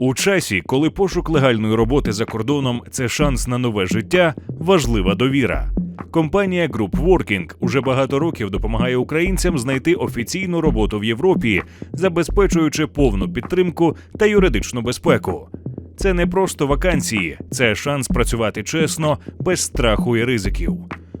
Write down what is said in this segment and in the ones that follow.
У часі, коли пошук легальної роботи за кордоном це шанс на нове життя, важлива довіра. Компанія Group Working уже багато років допомагає українцям знайти офіційну роботу в Європі, забезпечуючи повну підтримку та юридичну безпеку. Це не просто вакансії, це шанс працювати чесно, без страху і ризиків.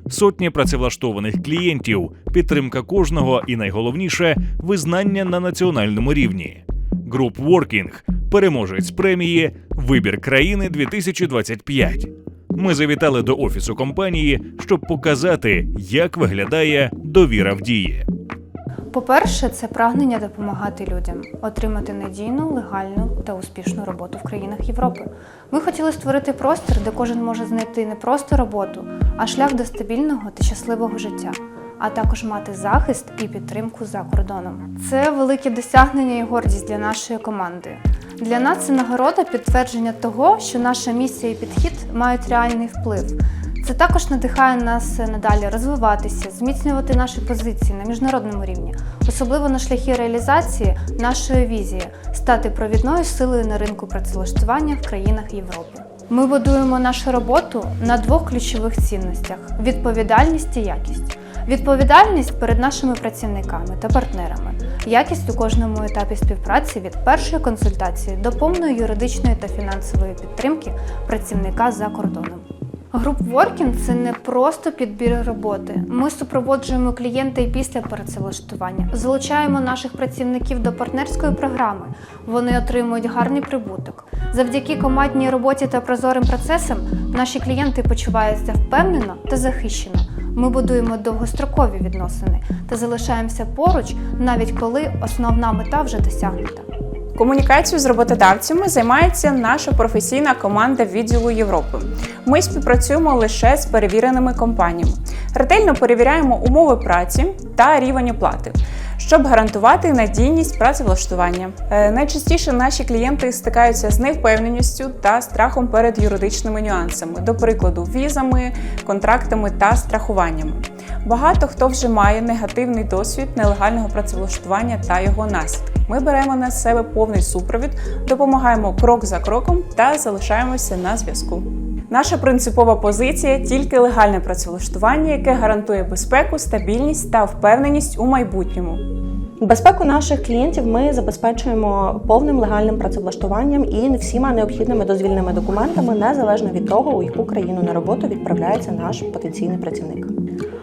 Сотні працевлаштованих клієнтів, підтримка кожного і найголовніше визнання на національному рівні. Group Working – переможець премії Вибір країни 2025. Ми завітали до офісу компанії, щоб показати, як виглядає довіра в дії. По-перше, це прагнення допомагати людям отримати надійну, легальну та успішну роботу в країнах Європи. Ми хотіли створити простір, де кожен може знайти не просто роботу, а шлях до стабільного та щасливого життя, а також мати захист і підтримку за кордоном. Це велике досягнення і гордість для нашої команди. Для нас це нагорода підтвердження того, що наша місія і підхід мають реальний вплив. Це також надихає нас надалі розвиватися, зміцнювати наші позиції на міжнародному рівні, особливо на шляхі реалізації нашої візії стати провідною силою на ринку працевлаштування в країнах Європи. Ми будуємо нашу роботу на двох ключових цінностях: відповідальність і якість. Відповідальність перед нашими працівниками та партнерами, якість у кожному етапі співпраці від першої консультації до повної юридичної та фінансової підтримки працівника за кордоном. Груп Working – це не просто підбір роботи. Ми супроводжуємо клієнта і після працевлаштування, залучаємо наших працівників до партнерської програми. Вони отримують гарний прибуток. Завдяки командній роботі та прозорим процесам наші клієнти почуваються впевнено та захищено. Ми будуємо довгострокові відносини та залишаємося поруч, навіть коли основна мета вже досягнута. Комунікацію з роботодавцями займається наша професійна команда відділу Європи. Ми співпрацюємо лише з перевіреними компаніями, ретельно перевіряємо умови праці та рівень оплати, щоб гарантувати надійність працевлаштування. Е, Найчастіше наші клієнти стикаються з невпевненістю та страхом перед юридичними нюансами, до прикладу, візами, контрактами та страхуваннями. Багато хто вже має негативний досвід нелегального працевлаштування та його наслідки. Ми беремо на себе повний супровід, допомагаємо крок за кроком та залишаємося на зв'язку. Наша принципова позиція тільки легальне працевлаштування, яке гарантує безпеку, стабільність та впевненість у майбутньому. Безпеку наших клієнтів ми забезпечуємо повним легальним працевлаштуванням і всіма необхідними дозвільними документами, незалежно від того, у яку країну на роботу відправляється наш потенційний працівник.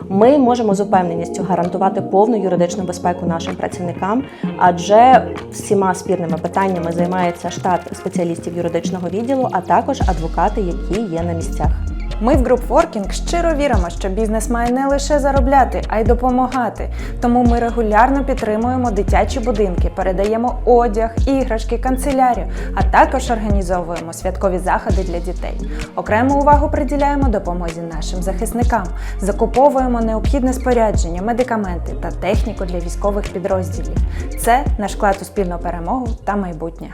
Ми можемо з упевненістю гарантувати повну юридичну безпеку нашим працівникам, адже всіма спірними питаннями займається штат спеціалістів юридичного відділу, а також адвокати, які є на місцях. Ми в Group Working щиро віримо, що бізнес має не лише заробляти, а й допомагати. Тому ми регулярно підтримуємо дитячі будинки, передаємо одяг, іграшки, канцелярію, а також організовуємо святкові заходи для дітей. Окрему увагу приділяємо допомозі нашим захисникам, закуповуємо необхідне спорядження, медикаменти та техніку для військових підрозділів. Це наш вклад у спільну перемогу та майбутнє.